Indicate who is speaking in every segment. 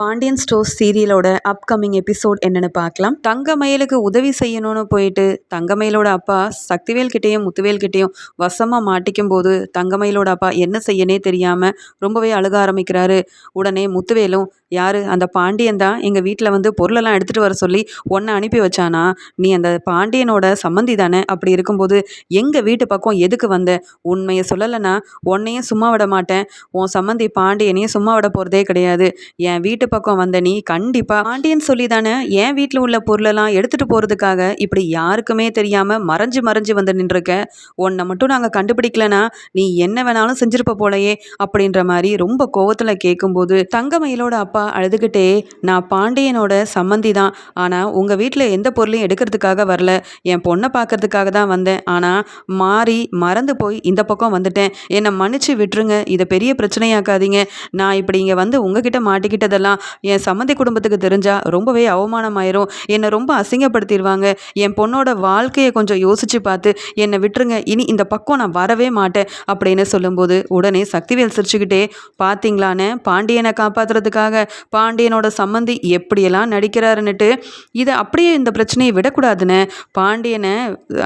Speaker 1: Pandian stores சீரியலோட upcoming episode என்னன்னு பார்க்கலாம். தங்கமயிலுக்கு உதவி செய்யணும்னு போயிட்டு தங்கமயிலோட அப்பா சக்திவேல் கிட்டேயும் முத்துவேல் கிட்டேயும் வசமாக மாட்டிக்கும் போது தங்கமயிலோட அப்பா என்ன செய்யனே தெரியாமல் ரொம்பவே அழுக ஆரம்பிக்கிறாரு. உடனே முத்துவேலும் யார் அந்த பாண்டியன் தான்? எங்கள் வீட்டில் வந்து பொருளெல்லாம் எடுத்துகிட்டு வர சொல்லி ஒன்றை அனுப்பி வச்சானா? நீ அந்த பாண்டியனோட சம்மந்தி தானே? அப்படி இருக்கும்போது எங்கள் வீட்டு பக்கம் எதுக்கு வந்த? உண்மையை சொல்லலைன்னா உன்னையும் சும்மா விட மாட்டேன். உன் சம்மந்தி பாண்டியனையும் சும்மா விட போகிறதே கிடையாது. என் வீட்டு பக்கம் வந்த நீ கண்டிப்பாக பாண்டியன் சொல்லி தானே என் வீட்டில் உள்ள பொருளெல்லாம் எடுத்துகிட்டு போகிறதுக்காக இப்படி யாருக்குமே தெரியாமல் மறைஞ்சு மறைஞ்சு வந்து நின்றுருக்க. உன்னை மட்டும் நாங்கள் கண்டுபிடிக்கலனா நீ என்ன வேணாலும் செஞ்சிருப்ப போலையே அப்படின்ற மாதிரி ரொம்ப கோவத்தில் கேட்கும்போது தங்கமயிலோட அப்பா அழுதுகிட்டே நான் பாண்டியனோட சம்மந்தி தான். ஆனால் உங்கள் வீட்டில் எந்த பொருளையும் எடுக்கிறதுக்காக வரல. என் பொண்ணை பார்க்கறதுக்காக தான் வந்தேன். ஆனால் மாறி மறந்து போய் இந்த பக்கம் வந்துட்டேன். என்னை மன்னிச்சு விட்டுருங்க. இதை பெரிய பிரச்சனையாக்காதீங்க. நான் இப்படி இங்கே வந்து உங்ககிட்ட மாட்டிக்கிட்டதெல்லாம் என் சம்மந்தி குடும்பத்துக்கு தெரிஞ்சால் ரொம்பவே அவமானமாயிரும். என்னை ரொம்ப அசிங்கப்படுத்திடுவாங்க. என் பொண்ணோட வாழ்க்கையை கொஞ்சம் யோசித்து பார்த்து என்னை விட்டுருங்க இனி இந்த பக்கம் நான் வரவே மாட்டேன் அப்படின்னு சொல்லும்போது உடனே சக்திவேல் சிரிச்சுக்கிட்டே பார்த்தீங்களான்னு பாண்டியனை காப்பாற்றுறதுக்காக பாண்டியனோட சம்மந்தி எப்படியெல்லாம் நடிக்கிறாருன்னுட்டு இதை அப்படியே இந்த பிரச்சனையை விடக்கூடாதுன்னு பாண்டியனை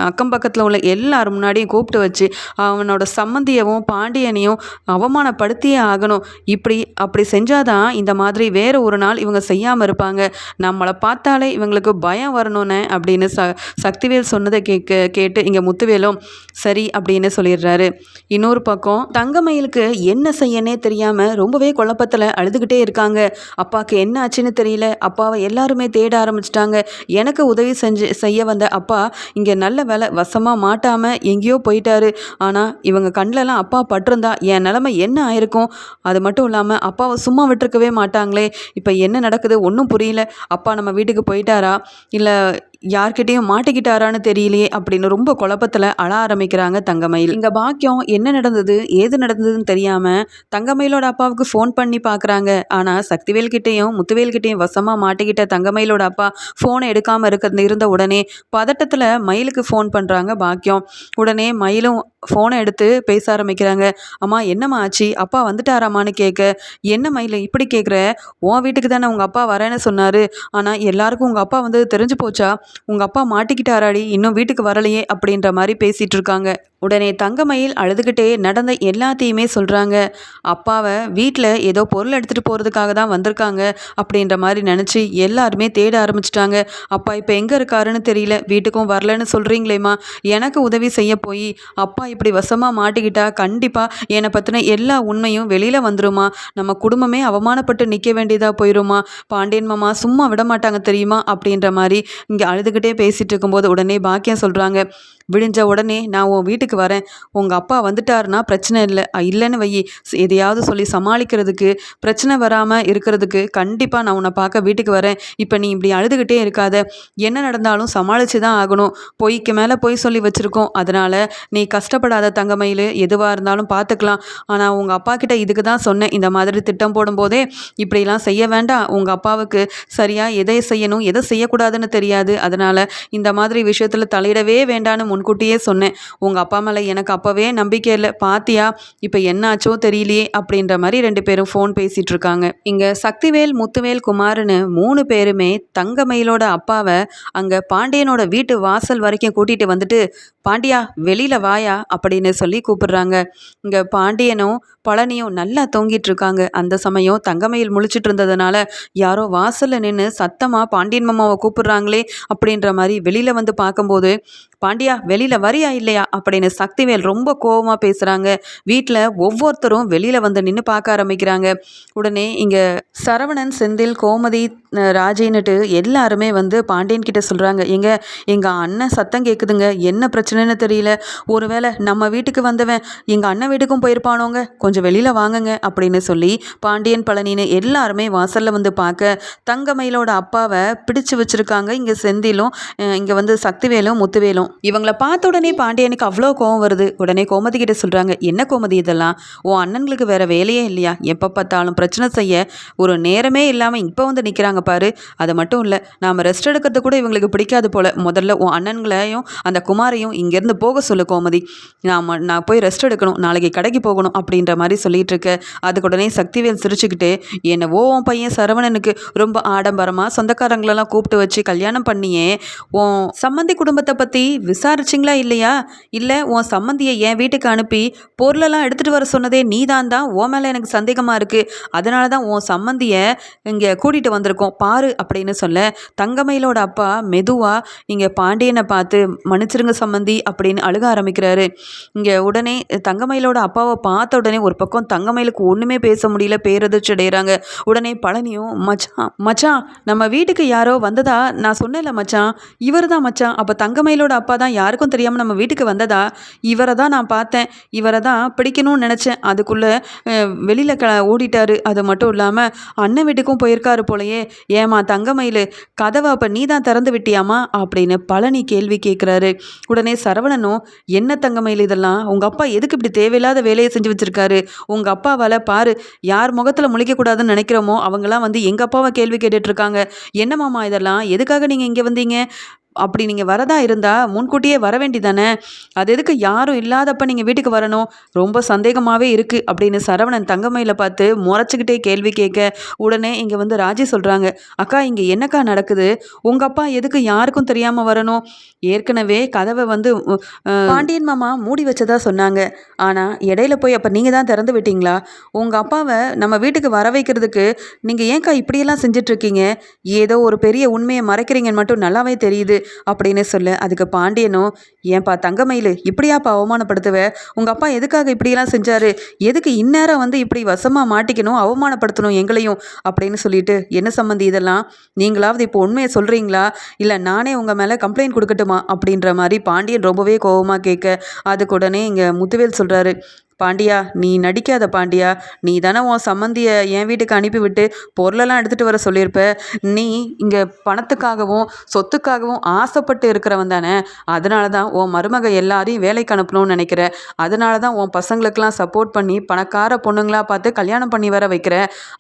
Speaker 1: அக்கம் பக்கத்தில் உள்ள எல்லாரும் முன்னாடியும் கூப்பிட்டு வச்சு அவனோட சம்மந்தியவும் பாண்டியனையும் அவமானப்படுத்தியே ஆகணும். இப்படி அப்படி செஞ்சாதான் இந்த மாதிரி வேறு ஒரு நாள் இவங்க செய்யாமல் இருப்பாங்க. நம்மளை பார்த்தாலே இவங்களுக்கு பயம் வரணும்னு அப்படின்னு ச சக்திவேல் சொன்னதை கேட்க கேட்டு இங்கே முத்துவேலும் சரி அப்படின்னு சொல்லிடுறாரு. இன்னொரு பக்கம் தங்கமயிலுக்கு என்ன செய்யனே தெரியாமல் ரொம்பவே குழப்பத்தில் அழுதுகிட்டே இருக்காங்க. அப்பாவுக்கு என்ன ஆச்சுன்னு தெரியல. அப்பாவை எல்லாருமே தேட ஆரம்பிச்சிட்டாங்க. எனக்கு உதவி செஞ்சு செய்ய வந்த அப்பா இங்கே நல்ல வேலை வசமாக மாட்டாமல் எங்கேயோ போயிட்டாரு. ஆனால் இவங்க கண்ணிலலாம் அப்பா பட்டிருந்தா என் நிலமை என்ன ஆயிருக்கும்? அது மட்டும் இல்லாமல் அப்பாவை சும்மா விட்டுருக்கவே மாட்டாங்களே. இப்போ என்ன நடக்குது? ஒன்றும் புரியல. அப்பா நம்ம வீட்டுக்கு போயிட்டாரா? இல்லை யார்கிட்டயும் மாட்டிக்கிட்டாரான்னு தெரியலையே அப்படின்னு ரொம்ப குழப்பத்தில் அழ ஆரம்பிக்கிறாங்க தங்கமயில். இங்கே பாக்கியம் என்ன நடந்தது ஏது நடந்ததுன்னு தெரியாமல் தங்கமயிலோட அப்பாவுக்கு ஃபோன் பண்ணி பார்க்குறாங்க ஆனால் சக்திவேல் கிட்டேயும் முத்துவேல் கிட்டேயும் வசமாக மாட்டிக்கிட்ட தங்கமயிலோட அப்பா ஃபோனை எடுக்காமல் இருக்க இருந்த உடனே பதட்டத்தில் மயிலுக்கு ஃபோன் பண்ணுறாங்க பாக்கியம். உடனே மயிலும் ஃபோனை எடுத்து பேச ஆரம்பிக்கிறாங்க. அம்மா என்னம்மா ஆச்சு? அப்பா வந்துட்டாராமான்னு கேட்க என்ன மயில் இப்படி கேட்குற உன் வீட்டுக்கு தானே உங்கள் அப்பா வரேன்னு சொன்னார். ஆனால் எல்லாருக்கும் உங்கள் அப்பா வந்து தெரிஞ்சு போச்சா? உங்கள் அப்பா மாட்டிக்கிட்டாராடி இன்னும் வீட்டுக்கு வரலையே அப்படின்ற மாதிரி பேசிகிட்டு இருக்காங்க உடனே தங்கமயில் அழுதுகிட்டே நடந்த எல்லாத்தையுமே சொல்கிறாங்க அப்பாவை வீட்டில் ஏதோ பொருள் எடுத்துகிட்டு போகிறதுக்காக தான் வந்திருக்காங்க அப்படின்ற மாதிரி நினச்சி எல்லாருமே தேட ஆரம்பிச்சிட்டாங்க. அப்பா இப்போ எங்கே இருக்காருன்னு தெரியல வீட்டுக்கும் வரலன்னு சொல்கிறீங்களேம்மா எனக்கு உதவி செய்ய போய் அப்பா இப்படி வசமாக மாட்டிக்கிட்டா கண்டிப்பாக என்னை பற்றின எல்லா உண்மையும் வெளியில் வந்துருமா. நம்ம குடும்பமே அவமானப்பட்டு நிற்க வேண்டியதாக போயிருமா. பாண்டியன் மாமா சும்மா விட மாட்டாங்க தெரியுமா அப்படின்ற மாதிரி இங்கே அழு அழுதுகிட்டே பேசிகிட்டு இருக்கும்போது உடனே பாக்கியம் சொல்கிறாங்க விடிஞ்ச உடனே நான் உன் வீட்டுக்கு வரேன். உங்கள் அப்பா வந்துட்டாருன்னா பிரச்சனை இல்லை. இல்லைன்னு வை எதையாவது சொல்லி சமாளிக்கிறதுக்கு பிரச்சனை வராமல் இருக்கிறதுக்கு கண்டிப்பாக நான் உன்னை பார்க்க வீட்டுக்கு வரேன். இப்போ நீ இப்படி அழுதுகிட்டே இருக்காத. என்ன நடந்தாலும் சமாளித்து தான் ஆகணும். பொய்க்கு மேலே பொய் சொல்லி வச்சுருக்கோம். அதனால் நீ கஷ்டப்படாத தங்கமயில். எதுவாக இருந்தாலும் பார்த்துக்கலாம் ஆனால் உங்கள் அப்பா கிட்ட இதுக்கு தான் சொன்னேன். இந்த மாதிரி திட்டம் போடும்போதே இப்படிலாம் செய்ய வேண்டாம். உங்கள் அப்பாவுக்கு சரியாக எதை செய்யணும் எதை செய்யக்கூடாதுன்னு தெரியாது. அதனால் இந்த மாதிரி விஷயத்தில் தலையிடவே வேண்டான்னு முன்கூட்டியே சொன்னேன். உங்கள் அப்பா மேலே எனக்கு அப்போவே நம்பிக்கை இல்லை. பாத்தியா? இப்போ என்னாச்சோ தெரியலையே அப்படின்ற மாதிரி ரெண்டு பேரும் ஃபோன் பேசிகிட்டு இருக்காங்க. இங்கே சக்திவேல் முத்துவேல் குமார்னு மூணு பேருமே தங்கமயிலோட அப்பாவை அங்கே பாண்டியனோட வீட்டு வாசல் வரைக்கும் கூட்டிகிட்டு வந்துட்டு பாண்டியா வெளியில் வாயா? அப்படின்னு சொல்லி கூப்பிடுறாங்க. இங்கே பாண்டியனும் பழனியும் நல்லா தொங்கிட்டு இருக்காங்க. அந்த சமயம் தங்கமயில் முழிச்சிட்டு இருந்ததுனால யாரோ வாசலில் நின்று சத்தமாக பாண்டியன் மாமாவை கூப்பிடுறாங்களே அப்படின்ற மாதிரி வெளியில் வந்து பார்க்கும்போது பாண்டியா வெளியில் வரியா இல்லையா? அப்படின்னு சக்திவேல் ரொம்ப கோபமாக பேசுகிறாங்க வீட்டில் ஒவ்வொருத்தரும் வெளியில் வந்து நின்று பார்க்க ஆரம்பிக்கிறாங்க. உடனே இங்கே சரவணன் செந்தில் கோமதி ராஜின்னுட்டு எல்லாருமே வந்து பாண்டியன் கிட்ட சொல்கிறாங்க எங்க எங்கள் அண்ணன் சத்தம் கேட்குதுங்க என்ன பிரச்சனைன்னு தெரியல. ஒருவேளை நம்ம வீட்டுக்கு வந்தவன் எங்கள் அண்ணன் வீட்டுக்கும் போயிருப்பானோங்க. கொஞ்சம் வெளியில் வாங்குங்க அப்படின்னு சொல்லி பாண்டியன் பழனின்னு எல்லாருமே வாசலில் வந்து பார்க்க தங்கமயிலோட அப்பாவை பிடிச்சு வச்சுருக்காங்க. இங்கே செந்திலும் இங்கே வந்து சக்திவேலும் முத்துவேலும். இவங்கள பார்த்த உடனே பாண்டியனுக்கு அவ்வளோ கோவம் வருது. உடனே கோமதி கிட்ட சொல்கிறாங்க என்ன கோமதி இதெல்லாம்? உன் அண்ணன்களுக்கு வேற வேலையே இல்லையா? எப்போ பார்த்தாலும் பிரச்சனை செய்ய ஒரு நேரமே இல்லாமல் இப்போ வந்து நிற்கிறாங்க பாரு. அது மட்டும் இல்லை நாம் ரெஸ்ட் எடுக்கிறது கூட இவங்களுக்கு பிடிக்காது போல். முதல்ல உன் அண்ணன்களையும் அந்த குமாரையும் இங்கேருந்து போக சொல்லு கோமதி. நாம் நான் போய் ரெஸ்ட் எடுக்கணும் நாளைக்கு கடைக்கு போகணும் அப்படின்ற மாதிரி சொல்லிகிட்டு இருக்க. அதுக்கு உடனே சக்திவேல் சிரிச்சுக்கிட்டு என்னவோ உன் பையன் சரவணனுக்கு ரொம்ப ஆடம்பரமாக சொந்தக்காரங்களெல்லாம் கூப்பிட்டு வச்சு கல்யாணம் பண்ணியே. உன் சம்மந்தி குடும்பத்தை பற்றி விசாரிச்சிங்களா இல்லையா? இல்லை உன் சம்மந்தியை என் வீட்டுக்கு அனுப்பி பொருளெல்லாம் எடுத்துகிட்டு வர சொன்னதே நீ தான் தான் உன் மேலே எனக்கு சந்தேகமாக இருக்குது அதனால தான் உன் சம்மந்தியை இங்கே கூட்டிகிட்டு வந்திருக்கோம். பாரு அப்படின்னு சொல்ல தங்கமயிலோட அப்பா மெதுவாக இங்கே பாண்டியனை பார்த்து மன்னிச்சிருங்க சம்மந்தி அப்படின்னு அழுக ஆரம்பிக்கிறாரு. இங்கே உடனே தங்கமயிலோட அப்பாவை பார்த்த உடனே ஒரு பக்கம் தங்கமயிலுக்கு ஒன்றுமே பேச முடியல பேரதிர்ச்சி அடைகிறாங்க உடனே பழனியும் மச்சான் மச்சான் நம்ம வீட்டுக்கு யாரோ வந்ததா? நான் சொன்னேன்ல மச்சான் இவர் தான் மச்சான். அப்போ தங்கமயிலோட அப்பா தான் யாருக்கும் தெரியாமல் நம்ம வீட்டுக்கு வந்ததா? இவரை தான் நான் பார்த்தேன் இவரை தான் பிடிக்கணும்னு நினச்சேன். அதுக்குள்ளே வெளியில் க ஓடிட்டாரு. அது மட்டும் இல்லாமல் அண்ணன் வீட்டுக்கும் போயிருக்காரு போலயே ஏமா தங்கமயில் கதவை அப்போ நீ தான் திறந்து விட்டியாமா அப்படின்னு பழனி கேள்வி கேட்குறாரு உடனே சரவணனும் என்ன தங்கமயில் இதெல்லாம்? உங்கள் அப்பா எதுக்கு இப்படி தேவையில்லாத வேலையை செஞ்சு வச்சுருக்காரு? உங்கள் அப்பாவால் பாரு யார் முகத்தில் முழிக்கக்கூடாதுன்னு நினைக்கிறோமோ அவங்களாம் வந்து எங்கள் அப்பாவை கேள்வி கேட்டுட்ருக்காங்க என்ன மாமா இதெல்லாம்? எதுக்காக நீங்கள் இங்கே வந்தீங்க? அப்படி நீங்கள் வரதா இருந்தால் முன்கூட்டியே வர வேண்டிதானே? அது எதுக்கு யாரும் இல்லாதப்ப நீங்கள் வீட்டுக்கு வரணும்? ரொம்ப சந்தேகமாகவே இருக்குது அப்படின்னு சரவணன் தங்கமையில் பார்த்து முறைச்சிக்கிட்டே கேள்வி கேட்க உடனே இங்கே வந்து ராஜி சொல்கிறாங்க அக்கா இங்கே என்னக்கா நடக்குது? உங்கள் அப்பா எதுக்கு யாருக்கும் தெரியாமல் வரணும்? ஏற்கனவே கதவை வந்து பாண்டியன் மாமா மூடி வச்சதா சொன்னாங்க. ஆனால் இடையில போய் அப்போ நீங்கள் தான் திறந்து விட்டீங்களா? உங்கள் அப்பாவை நம்ம வீட்டுக்கு வர வைக்கிறதுக்கு நீங்கள் ஏன்க்கா இப்படியெல்லாம் செஞ்சிட்ருக்கீங்க ஏதோ ஒரு பெரிய உண்மையை மறைக்கிறீங்கன்னு மட்டும் நல்லாவே தெரியுது. அப்படின்னு சொல்ல. அதுக்கு பாண்டியனும் ஏன்பா தங்கமயில் இப்படியாப்பா அவமானப்படுத்துவ? உங்கள் அப்பா எதுக்காக இப்படியெல்லாம் செஞ்சார்? எதுக்கு இந்நேரம் வந்து இப்படி வசமாக மாட்டிக்கணும் அவமானப்படுத்தணும் எங்களையும்? அப்படின்னு சொல்லிட்டு என்ன சம்மந்தி இதெல்லாம்? நீங்களாவது இப்போ உண்மையை சொல்கிறீங்களா இல்லை நானே உங்கள் மேலே கம்ப்ளைண்ட் கொடுக்கட்டுமா? அப்படின்ற மாதிரி பாண்டியன் ரொம்பவே கோபமாக கேட்க அதுக்கு உடனே இங்கே முத்துவேல் சொல்கிறாரு பாண்டியா நீ நடிக்காத பாண்டியா. நீ தானே உன் சம்மந்தியை என் வீட்டுக்கு அனுப்பிவிட்டு பொருளெல்லாம் எடுத்துகிட்டு வர சொல்லியிருப்ப. நீ இங்கே பணத்துக்காகவும் சொத்துக்காகவும் ஆசைப்பட்டு இருக்கிறவன் தானே. அதனால தான் உன் மருமக எல்லாரையும் வேலைக்கு அனுப்பணும்னு நினைக்கிற. அதனால தான் உன் பசங்களுக்கெல்லாம் சப்போர்ட் பண்ணி பணக்கார பொண்ணுங்களாக பார்த்து கல்யாணம் பண்ணி வர வைக்கிற.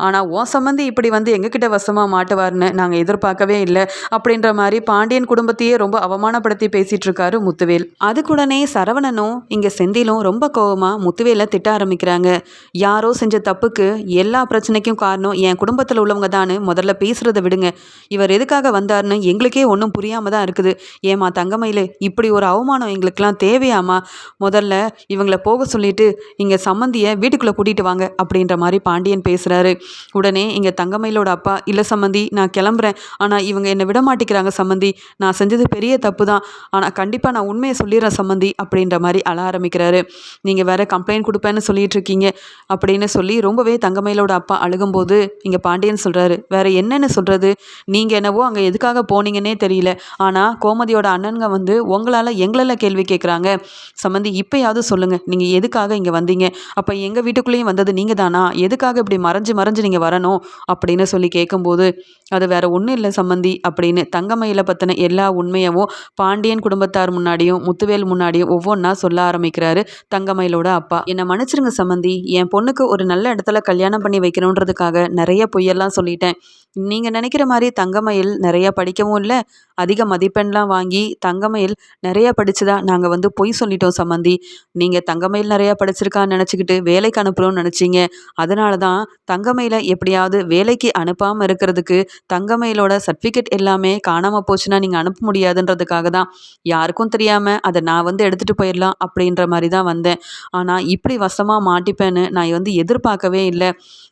Speaker 1: ஆனால் உன் சம்மந்தி இப்படி வந்து எங்ககிட்ட வசமாக மாட்டுவார்னு நாங்கள் எதிர்பார்க்கவே இல்லை. அப்படின்ற மாதிரி பாண்டியன் குடும்பத்தையே ரொம்ப அவமானப்படுத்தி பேசிகிட்டு இருக்காரு முத்துவேல். அதுக்குடனே சரவணனும் இங்கே செந்திலும் ரொம்ப கோவமாக முத்து முத்துவேலை திட்ட ஆரம்பிக்கிறாங்க. யாரோ செஞ்ச தப்புக்கு எல்லா பிரச்சனைக்கும் காரணம் என் குடும்பத்தில் உள்ளவங்க தான் முதல்ல பேசுகிறத விடுங்க. இவர் எதுக்காக வந்தார்னு எங்களுக்கே ஒன்றும் புரியாமல் தான் இருக்குது. ஏமா தங்கமயிலே இப்படி ஒரு அவமானம் எங்களுக்கெல்லாம் தேவையாமா முதல்ல இவங்களை போக சொல்லிட்டு இங்கே சம்மந்தியை வீட்டுக்குள்ளே கூட்டிகிட்டு வாங்க அப்படின்ற மாதிரி பாண்டியன் பேசுகிறாரு உடனே இங்கே தங்கமயிலோட அப்பா இல்லை சம்மந்தி நான் கிளம்புறேன். ஆனால் இவங்க என்னை விட மாட்டேங்கிறாங்க சம்மந்தி நான் செஞ்சது பெரிய தப்பு தான். ஆனால் கண்டிப்பாக நான் உண்மையை சொல்லிடுறேன் சம்மந்தி அப்படின்ற மாதிரி அழ ஆரம்பிக்கிறாரு. நீங்கள் வேற கம்ப்ளைண்ட் கொடுப்பேன் கொடுப்பேன்னு சொல்லிட்டு இருக்கீங்க அப்படின்னு சொல்லி ரொம்பவே தங்கமயிலோட அப்பா அழுகும்போது இங்கே பாண்டியன் சொல்கிறாரு வேற என்னென்னு சொல்கிறது நீங்கள் என்னவோ அங்கே எதுக்காக போனீங்கன்னே தெரியல. ஆனால் கோமதியோட அண்ணனுங்க வந்து உங்களால் எங்களெல்லாம் கேள்வி கேட்குறாங்க சம்மந்தி இப்போயாவது சொல்லுங்கள் நீங்கள் எதுக்காக இங்கே வந்தீங்க? அப்போ எங்கள் வீட்டுக்குள்ளேயும் வந்தது நீங்கள் தானா எதுக்காக இப்படி மறைஞ்சு மறைஞ்சு நீங்கள் வரணும்? அப்படின்னு சொல்லி கேட்கும்போது அது வேற ஒன்றும் இல்லை சம்மந்தி அப்படின்னு தங்கமயில பற்றின எல்லா உண்மையவும் பாண்டியன் குடும்பத்தார் முன்னாடியும் முத்துவேல் முன்னாடியும் ஒவ்வொன்றா சொல்ல ஆரம்பிக்கிறாரு தங்கமயிலோட அப்பா. என்னை மன்னிச்சிருங்க சம்மந்தி என் பொண்ணுக்கு ஒரு நல்ல இடத்துல கல்யாணம் பண்ணி வைக்கணுன்றதுக்காக நிறைய பொய்யெல்லாம் சொல்லிட்டேன். நீங்கள் நினைக்கிற மாதிரி தங்கமயில் நிறையா படிக்கவும் இல்லை. அதிக மதிப்பெண்லாம் வாங்கி தங்கமயில் நிறையா படிச்சுதா நாங்கள் வந்து பொய் சொல்லிட்டோம் சம்மந்தி. நீங்கள் தங்கமயில் நிறையா படிச்சிருக்கான்னு நினச்சிக்கிட்டு வேலைக்கு அனுப்புகிறோம்னு நினச்சிங்க. அதனால தான் தங்கமயில எப்படியாவது வேலைக்கு அனுப்பாமல் இருக்கிறதுக்கு தங்கமயிலோட சர்டிஃபிகேட் எல்லாமே காணாமல் போச்சுன்னா நீங்கள் அனுப்ப முடியாதுன்றதுக்காக தான். யாருக்கும் தெரியாமல் அதை நான் வந்து எடுத்துகிட்டு போயிடலாம் அப்படின்ற மாதிரி தான் வந்தேன். ஆனால் இப்படி வசமாக மாட்டிப்பேன்னு நான் வந்து எதிர்பார்க்கவே இல்லை.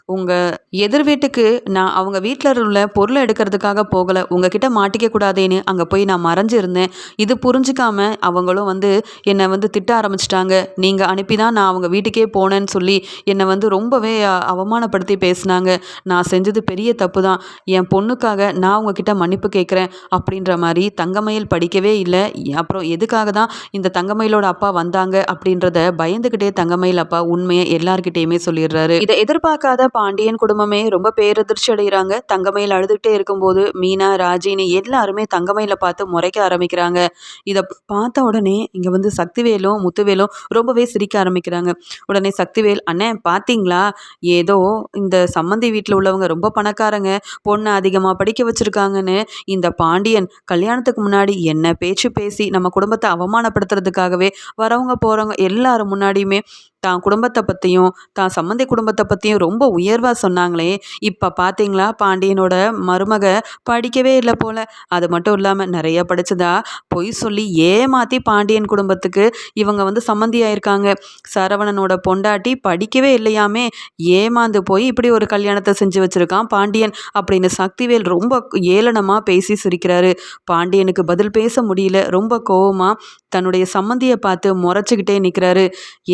Speaker 1: உங்கள் எதிர் வீட்டுக்கு நான் அவங்க வீட்டில் உள்ள பொருளை எடுக்கிறதுக்காக போகலை உங்ககிட்ட மாட்டிக்க கூடாதேன்னு அங்கே போய் நான் மறைஞ்சு இருந்தேன் இது புரிஞ்சிக்காம அவங்களும் வந்து என்னை வந்து திட்ட ஆரம்பிச்சிட்டாங்க. நீங்கள் அனுப்பி தான் நான் அவங்க வீட்டுக்கே போனேன்னு சொல்லி என்னை வந்து ரொம்பவே அவமானப்படுத்தி பேசினாங்க. நான் செஞ்சது பெரிய தப்பு தான் என் பொண்ணுக்காக நான் உங்ககிட்ட மன்னிப்பு கேட்குறேன் அப்படின்ற மாதிரி தங்கமயில் படிக்கவே இல்லை. அப்புறம் எதுக்காக தான் இந்த தங்கமயிலோட அப்பா வந்தாங்க அப்படின்றத பயந்துக்கிட்டே தங்கமயில் அப்பா உண்மையை எல்லார்கிட்டேயுமே சொல்லிடுறாரு. இதை எதிர்பார்க்காத பாண்டியன் குடும்பமே ரொம்ப பேரதிர்ச்சி அடைகிறாங்க. தங்கமயில் அழுதுகிட்டே இருக்கும்போது மீனா ராஜினி எல்லாருமே தங்கமயில பார்த்து முறைக்க ஆரம்பிக்கிறாங்க. இதை பார்த்த உடனே இங்கே வந்து சக்திவேலும் முத்துவேலும் ரொம்பவே சிரிக்க ஆரம்பிக்கிறாங்க. உடனே சக்திவேல் அண்ணே பார்த்தீங்களா? ஏதோ இந்த சம்மந்தி வீட்டில் உள்ளவங்க ரொம்ப பணக்காரங்க. பொண்ணை அதிகமாக படிக்க வச்சுருக்காங்கன்னு. இந்த பாண்டியன் கல்யாணத்துக்கு முன்னாடி என்ன பேச்சு பேசி நம்ம குடும்பத்தை அவமானப்படுத்துறதுக்காகவே வரவங்க போகிறவங்க எல்லாரும் முன்னாடியுமே தான் குடும்பத்தை பற்றியும் தான் சம்மந்தி குடும்பத்தை பற்றியும் ரொம்ப உயர்வாக சொன்னாங்களே. இப்போ பார்த்தீங்களா பாண்டியனோட மருமக படிக்கவே இல்லை போல். அது மட்டும் இல்லாமல் நிறைய படித்ததா பொய் சொல்லி ஏமாற்றி பாண்டியன் குடும்பத்துக்கு இவங்க வந்து சம்மந்தியாயிருக்காங்க சரவணனோட பொண்டாட்டி படிக்கவே இல்லையாமே. ஏமாந்து போய் இப்படி ஒரு கல்யாணத்தை செஞ்சு வச்சுருக்கான் பாண்டியன் அப்படின்னு சக்திவேல் ரொம்ப ஏளனமாக பேசி சிரிக்கிறாரு. பாண்டியனுக்கு பதில் பேச முடியல ரொம்ப கோவமாக தன்னுடைய சம்மந்தியை பார்த்து முறைச்சிக்கிட்டே நிற்கிறாரு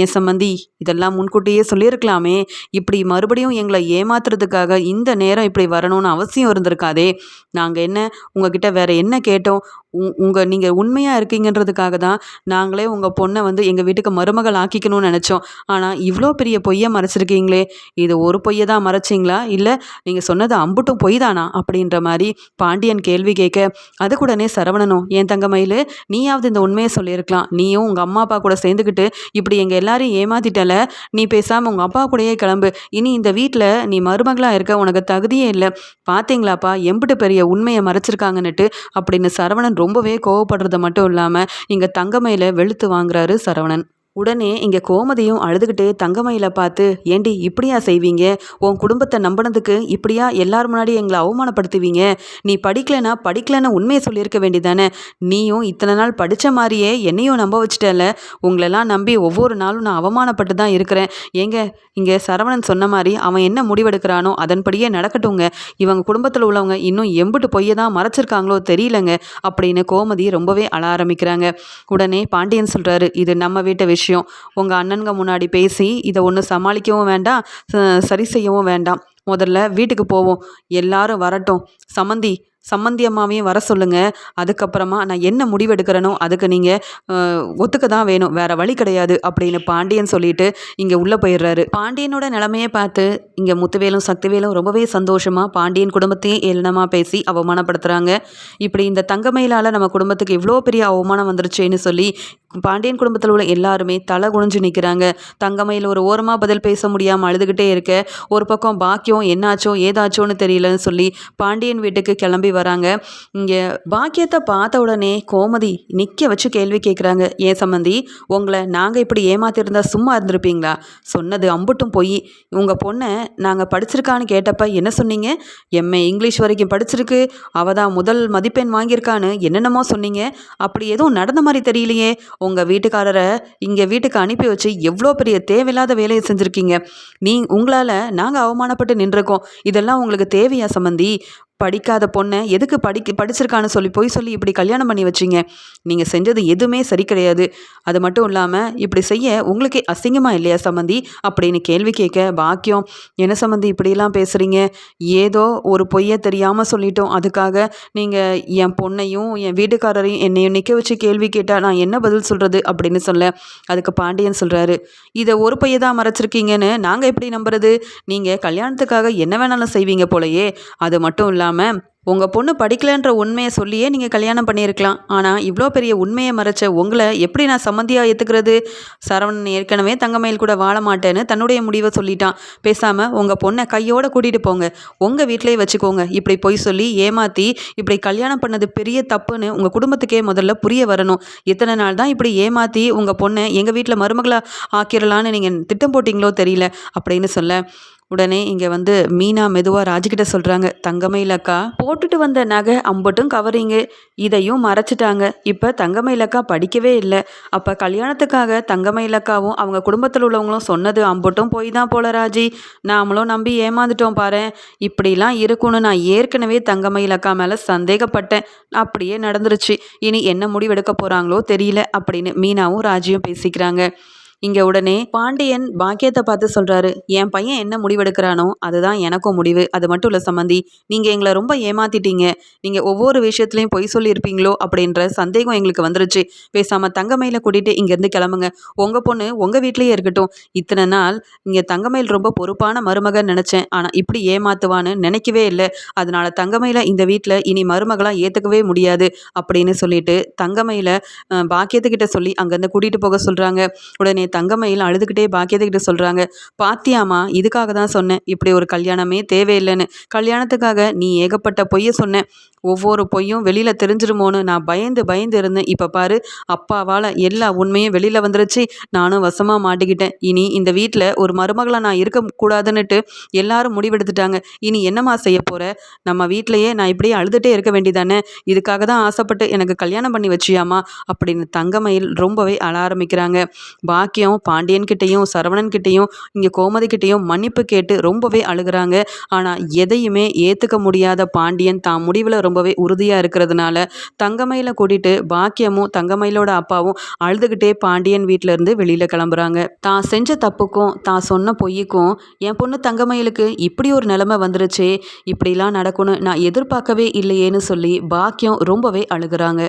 Speaker 1: ஏன் சம்மந்தி இதெல்லாம் முன்கூட்டியே சொல்லியிருக்கலாமே. இப்படி மறுபடியும் எங்களை ஏமாத்துறதுக்காக இந்த நேரம் இப்படி வரணும்னு அவசியம் இருந்திருக்காதே. நாங்கள் என்ன உங்ககிட்ட வேற என்ன கேட்டோம்? உங் உங்கள் நீங்கள் உண்மையாக இருக்கீங்கன்றதுக்காக தான் நாங்களே உங்கள் பொண்ணை வந்து எங்கள் வீட்டுக்கு மருமகள் ஆக்கிக்கணும்னு நினச்சோம். ஆனால் இவ்வளோ பெரிய பொய்யை மறைச்சிருக்கீங்களே. இது ஒரு பொய்யை தான் மறைச்சிங்களா? இல்லை நீங்கள் சொன்னது அம்புட்டும் பொய் தானா? அப்படின்ற மாதிரி பாண்டியன் கேள்வி கேட்க அதுக்குடனே சரவணனும் என் தங்கமயில் நீயாவது இந்த உண்மையை சொல்லியிருக்கலாம். நீயும் உங்கள் அம்மா அப்பா கூட சேர்ந்துக்கிட்டு இப்படி எங்கள் எல்லாரையும் ஏமாத்திட்டல. நீ பேசாமல் உங்கள் அப்பா கூடயே கிளம்பு. இனி இந்த வீட்டில் நீ மருமகளாக இருக்க உனக்கு தகுதியே இல்லை. பார்த்தீங்களாப்பா எம்பிட்டு பெரிய உண்மையை மறைச்சிருக்காங்கன்னுட்டு அப்படின்னு சரவணன் ரொம்பவே கோவப்படுறது மட்டும் இல்லாமல் இங்கே தங்கமயில வெளுத்து வாங்குறாரு சரவணன். உடனே இங்கே கோமதியும் அழுதுகிட்டே தங்கமயில பார்த்து ஏண்டி இப்படியா செய்வீங்க? உன் குடும்பத்தை நம்பினதுக்கு இப்படியா எல்லார் முன்னாடி எங்களை அவமானப்படுத்துவீங்க? நீ படிக்கலைன்னா படிக்கலைன்னு உண்மையை சொல்லியிருக்க வேண்டியதானே? நீயும் இத்தனை நாள் படித்த மாதிரியே என்னையும் நம்ப வச்சுட்டல உங்களெல்லாம் நம்பி ஒவ்வொரு நாளும் நான் அவமானப்பட்டு தான் இருக்கிறேன். ஏங்க இங்கே சரவணன் சொன்ன மாதிரி அவன் என்ன முடிவெடுக்கிறானோ அதன்படியே நடக்கட்டுங்க. இவங்க குடும்பத்தில் உள்ளவங்க இன்னும் எம்பிட்டு பொய்யை தான் மறைச்சிருக்காங்களோ தெரியலங்க அப்படின்னு கோமதி ரொம்பவே அழ ஆரம்பிக்கிறாங்க. உடனே பாண்டியன் சொல்கிறாரு இது நம்ம வீட்டு விஷயம். விஷயம். உங்கள் அண்ணனுங்க முன்னாடி பேசி இதை ஒன்று சமாளிக்கவும் வேண்டாம் சரி செய்யவும் வேண்டாம். முதல்ல வீட்டுக்கு போவோம். எல்லாரும் வரட்டும். சம்மந்தி சம்மந்தி அம்மாவையும் வர சொல்லுங்கள் அதுக்கப்புறமா நான் என்ன முடிவு எடுக்கிறேனோ அதுக்கு நீங்கள் ஒத்துக்க தான் வேணும். வேற வழி கிடையாது அப்படின்னு பாண்டியன் சொல்லிட்டு இங்கே உள்ளே போயிடுறாரு. பாண்டியனோட நிலமையை பார்த்து இங்கே முத்துவேலும் சக்திவேலும் ரொம்பவே சந்தோஷமாக பாண்டியன் குடும்பத்தையும் ஏளனமாக பேசி அவமானப்படுத்துகிறாங்க இப்படி இந்த தங்கமயிலால் நம்ம குடும்பத்துக்கு இவ்வளோ பெரிய அவமானம் வந்துருச்சேன்னு சொல்லி பாண்டியன் குடும்பத்தில் உள்ள எல்லாருமே தலை குனிஞ்சு நிற்கிறாங்க தங்கமையில் ஒரு ஓரமாக பதில் பேச முடியாமல் அழுதுகிட்டே இருக்க. ஒரு பக்கம் பாக்கியம் என்னாச்சோ ஏதாச்சோன்னு தெரியலன்னு சொல்லி பாண்டியன் வீட்டுக்கு கிளம்பி வராங்க. இங்கே பாக்கியத்தை பார்த்த உடனே கோமதி நிற்க வச்சு கேள்வி கேட்குறாங்க ஏன் சம்மந்தி உங்களை நாங்கள் இப்படி ஏமாத்திருந்தா சும்மா இருந்திருப்பீங்களா? சொன்னது அம்புட்டும் போய். உங்கள் பொண்ணை நாங்கள் படிச்சிருக்கான்னு கேட்டப்ப என்ன சொன்னீங்க? எம்ஏ இங்கிலீஷ் வரைக்கும் படிச்சிருக்கு. அவள் தான் முதல் மதிப்பெண் வாங்கியிருக்கான்னு என்னென்னமோ சொன்னீங்க. அப்படி எதுவும் நடந்த மாதிரி தெரியலையே. உங்கள் வீட்டுக்காரரை இங்கே வீட்டுக்கு அனுப்பி வச்சு எவ்வளோ பெரிய தேவையில்லாத வேலையை செஞ்சுருக்கீங்க? நீ உங்களால் நாங்கள் அவமானப்பட்டு நின்றுருக்கோம். இதெல்லாம் உங்களுக்கு தேவையா சம்மந்தி படிக்காத பொண்ணை எதுக்கு படிக்க படிச்சிருக்கான்னு சொல்லி போய் சொல்லி இப்படி கல்யாணம் பண்ணி வச்சிங்க? நீங்கள் செஞ்சது எதுவுமே சரி கிடையாது. அது மட்டும் இல்லாமல் இப்படி செய்ய உங்களுக்கே அசிங்கமாக இல்லையா சம்மந்தி? அப்படின்னு கேள்வி கேட்க பாக்கியம் என்ன சம்மந்தி இப்படிலாம் பேசுகிறீங்க ஏதோ ஒரு பொய்யை தெரியாமல் சொல்லிட்டோம். அதுக்காக நீங்கள் என் பொண்ணையும் என் வீட்டுக்காரரையும் என்னையும் நிற்க வச்சு கேள்வி கேட்டால் நான் என்ன பதில் சொல்கிறது அப்படின்னு சொல்ல அதுக்கு பாண்டியன் சொல்கிறாரு இதை ஒரு பொய்யை தான் மறைச்சிருக்கீங்கன்னு நாங்கள் எப்படி நம்புறது? நீங்கள் கல்யாணத்துக்காக என்ன வேணாலும் செய்வீங்க போலையே. அது மட்டும் இல்லாமல் இல்லாமல் உங்கள் பொண்ணு படிக்கலன்ற உண்மையை சொல்லியே நீங்கள் கல்யாணம் பண்ணியிருக்கலாம். ஆனால் இவ்வளோ பெரிய உண்மையை மறைச்ச உங்களை எப்படி நான் சம்மந்தியாக ஏற்றுக்கிறது சரவணன் ஏற்கனவே தங்கமயில் கூட வாழ மாட்டேன்னு தன்னுடைய முடிவை சொல்லிட்டான். பேசாமல் உங்கள் பொண்ணை கையோடு கூட்டிகிட்டு போங்க. உங்கள் வீட்டிலேயே வச்சுக்கோங்க. இப்படி பொய் சொல்லி ஏமாற்றி இப்படி கல்யாணம் பண்ணது பெரிய தப்புன்னு உங்கள் குடும்பத்துக்கே முதல்ல புரிய வரணும். இத்தனை நாள் தான் இப்படி ஏமாற்றி உங்கள் பொண்ணை எங்கள் வீட்டில் மருமகளாக ஆக்கிடலான்னு நீங்கள் திட்டம் போட்டிங்களோ தெரியல. அப்படின்னு சொல்ல உடனே இங்கே வந்து மீனா மெதுவாக ராஜுக்கிட்ட சொல்கிறாங்க தங்கமயிலக்கா போட்டுட்டு வந்த நகை அம்பட்டும் கவரிங்கு. இதையும் மறைச்சிட்டாங்க. இப்போ தங்கமயிலக்கா படிக்கவே இல்லை. அப்போ கல்யாணத்துக்காக தங்கமயிலக்காவும் அவங்க குடும்பத்தில் உள்ளவங்களும் சொன்னது அம்பட்டும் போய் தான் போல ராஜி. நாமளும் நம்பி ஏமாந்துட்டோம் பாரு இப்படிலாம் இருக்கும்னு நான் ஏற்கனவே தங்கமயிலக்கா மேலே சந்தேகப்பட்டேன். அப்படியே நடந்துருச்சு. இனி என்ன முடிவெடுக்க போகிறாங்களோ தெரியல அப்படின்னு மீனாவும் ராஜியும் பேசிக்கிறாங்க. இங்க உடனே பாண்டியன் பாக்கியத்தை பார்த்து சொல்றாரு என் பையன் என்ன முடிவெடுக்கிறானோ அதுதான் எனக்கும் முடிவு. அது மட்டும் இல்ல சம்மந்தி நீங்க எங்களை ரொம்ப ஏமாத்திட்டீங்க. நீங்க ஒவ்வொரு விஷயத்துலையும் பொய் சொல்லியிருப்பீங்களோ? அப்படின்ற சந்தேகம் எங்களுக்கு வந்துருச்சு. பேசாம தங்கமயில கூட்டிட்டு இங்க இருந்து கிளம்புங்க. உங்க பொண்ணு உங்க வீட்லயே இருக்கட்டும். இத்தனை நாள் இங்க தங்கமயில் ரொம்ப பொறுப்பான மருமகன் நினைச்சேன். ஆனா இப்படி ஏமாத்துவான்னு நினைக்கவே இல்லை. அதனால தங்கமயில இந்த வீட்டுல இனி மருமகளா ஏத்துக்கவே முடியாது அப்படின்னு சொல்லிட்டு தங்கமயில பாக்கியத்துக்கிட்ட சொல்லி அங்கேருந்து கூட்டிட்டு போக சொல்றாங்க. உடனே தங்கமயில் அழுதுகிட்டே பாக்கியத்துக்கிட்ட சொல்கிறாங்க பாத்தியாமா இதுக்காக தான் சொன்னேன். இப்படி ஒரு கல்யாணமே தேவையில்லைன்னு. கல்யாணத்துக்காக நீ ஏகப்பட்ட பொய்யை சொன்ன. ஒவ்வொரு பொய்யும் வெளியில் தெரிஞ்சிருமோன்னு நான் பயந்து பயந்து இருந்தேன். இப்போ பாரு அப்பாவால் எல்லா உண்மையும் வெளியில் வந்துருச்சு. நானும் வசமாக மாட்டிக்கிட்டேன். இனி இந்த வீட்டில் ஒரு மருமகளாக நான் இருக்கக்கூடாதுன்னுட்டு எல்லாரும் முடிவெடுத்துட்டாங்க. இனி என்னம்மா செய்ய போகிற நம்ம வீட்டிலையே நான் இப்படியே அழுதுகிட்டே இருக்க வேண்டியதானே? இதுக்காக தான் ஆசைப்பட்டு எனக்கு கல்யாணம் பண்ணி வச்சியாமா அப்படின்னு தங்கமயில் ரொம்பவே அழ ஆரம்பிக்கிறாங்க. பாக்கி பாண்டியன் கிட்டேயும் சரவணன் கிட்டேயும் இங்கே கோமதிக்கிட்டையும் மன்னிப்பு கேட்டு ரொம்பவே அழுகுறாங்க. ஆனால் எதையுமே ஏற்றுக்க முடியாத பாண்டியன் தான் முடிவில் ரொம்பவே உறுதியாக இருக்கிறதுனால தங்கமயில கூட்டிட்டு பாக்கியமும் தங்கமயிலோட அப்பாவும் அழுதுகிட்டே பாண்டியன் வீட்டிலேருந்து வெளியில் கிளம்புறாங்க. தான் செஞ்ச தப்புக்கும் தான் சொன்ன பொய்யுக்கும் என் பொண்ணு தங்கமயிலுக்கு இப்படி ஒரு நிலைமை வந்துருச்சே இப்படிலாம் நடக்கணும் நான் எதிர்பார்க்கவே இல்லையேன்னு சொல்லி பாக்கியம் ரொம்பவே அழுகுறாங்க.